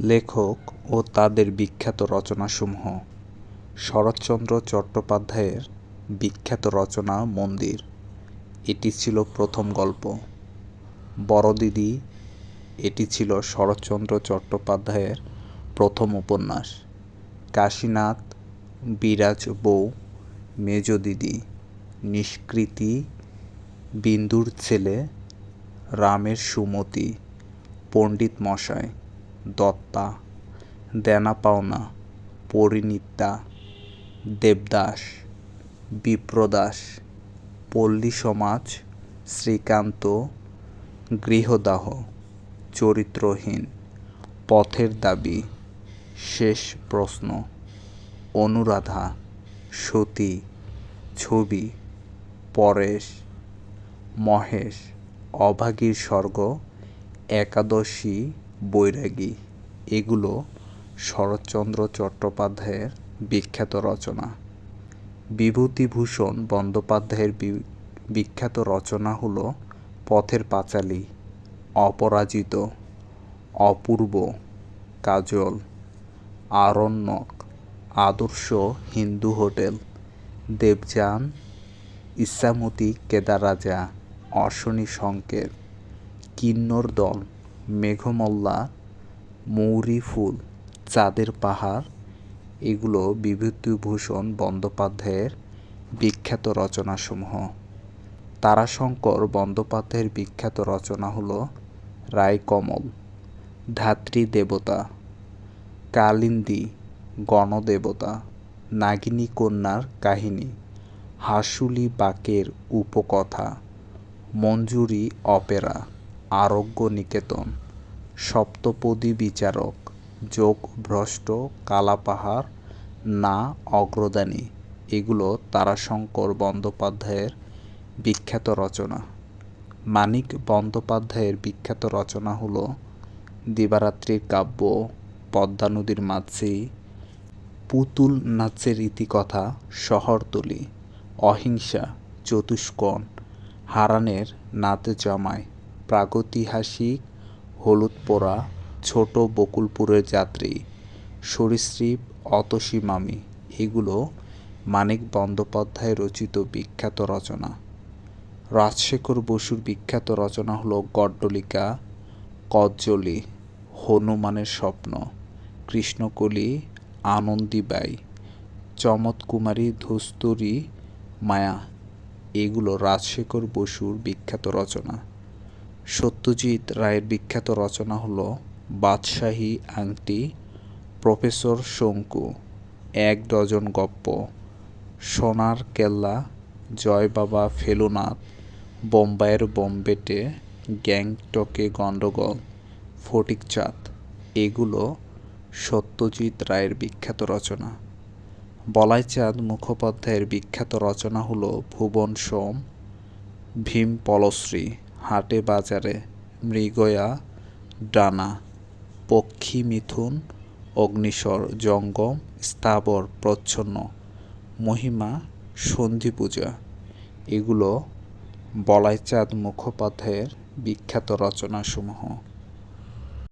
লেখক ও তাদের বিখ্যাত রচনাসমূহ, শরৎচন্দ্র চট্টোপাধ্যায়ের বিখ্যাত রচনা মন্দির। এটি ছিল প্রথম গল্প। বড়দিদি, এটি ছিল শরৎচন্দ্র চট্টোপাধ্যায়ের প্রথম উপন্যাস। কাশীনাথ, বিরাজ বউ, মেজ দিদি, নিষ্কৃতি, বিন্দুর ছেলে, রামের সুমতি, পণ্ডিত মশাই। দত্তা, দেনা পাওনা, পরিণীতা, দেবদাস, বিপ্রদাস, পল্লী সমাজ, শ্রীকান্ত, গৃহদাহ, চরিত্রহীন, পথের দাবি, শেষ প্রশ্ন, অনুরাধা, সতী, ছবি, পরেশ, মহেশ, অভাগীর স্বর্গ, একাদশী বৈরাগী। এগুলো শরৎচন্দ্র চট্টোপাধ্যায়ের বিখ্যাত রচনা। বিভূতিভূষণ বন্দ্যোপাধ্যায়ের বিখ্যাত রচনা হলো পথের পাঁচালী, অপরাজিত, অপূর্ব, কাজল, আরণ্যক, আদর্শ হিন্দু হোটেল, দেবযান ইসামতি কেদারাজা অশ্বনী সংকেত, কিন্নর দল মেঘমল্লা, মৌরি ফুল, চাঁদের পাহাড়, এগুলো বিভূতিভূষণ বন্দ্যোপাধ্যায়ের বিখ্যাত রচনাসমূহ। তারাশঙ্কর বন্দ্যোপাধ্যায়ের বিখ্যাত রচনা হলো রায়কমল, ধাত্রী দেবতা, কালিন্দী, গণদেবতা, নাগিনী কন্যার কাহিনী, হাসুলি বাকের উপকথা, মঞ্জুরি অপেরা। আরোগ্য নিকেতন সপ্তপদী বিচারক যোগ ভ্রষ্ট কালাপাহাড়, না অগ্রদানী, এগুলো তারাশঙ্কর বন্দ্যোপাধ্যায়ের বিখ্যাত রচনা। মানিক বন্দ্যোপাধ্যায়ের বিখ্যাত রচনা হল দিবারাত্রির কাব্য, পদ্মা নদীর মাঝি, পুতুল নাচের ইতিকথা, শহরতলি, অহিংসা, চতুষ্কোণ, হারানের নাতে জামাই প্রাগৈতিহাসিক হলুদ পোড়া ছোট বকুলপুরের যাত্রী সরীসৃপ অতসী মামি। এগুলো মানিক বন্দ্যোপাধ্যায় রচিত বিখ্যাত রচনা। রাজশেখর বসুর বিখ্যাত রচনা হলো গড্ডলিকা, কজ্জলি, হনুমানের স্বপ্ন, কৃষ্ণকলি আনন্দীবাই চমৎকুমারী ধস্তুরী মায়া। এগুলো রাজশেখর বসুর বিখ্যাত রচনা। সত্যজিৎ রায়ের বিখ্যাত রচনা হলো বাদশাহী আংটি, প্রফেসর শঙ্কু, এক ডজন গপ্প, সোনার কেল্লা, জয় বাবা ফেলুনাথ, বোম্বাইয়ের বোম্বেটে গ্যাংটকে গণ্ডগোল ফটিকচাঁদ এগুলো সত্যজিৎ রায়ের বিখ্যাত রচনা। বলাইচাঁদ মুখোপাধ্যায়ের বিখ্যাত রচনা হলো ভুবন সোম, ভীম পলশ্রী। হাটে বাজারে মৃগয়া, ডানা, পক্ষী মিথুন অগ্নিস্বর জঙ্গম, স্থাবর, প্রচ্ছন্ন, মহিমা, সন্ধি পূজা। এগুলো বলাইচাঁদ মুখোপাধ্যায়ের বিখ্যাত রচনাসমূহ।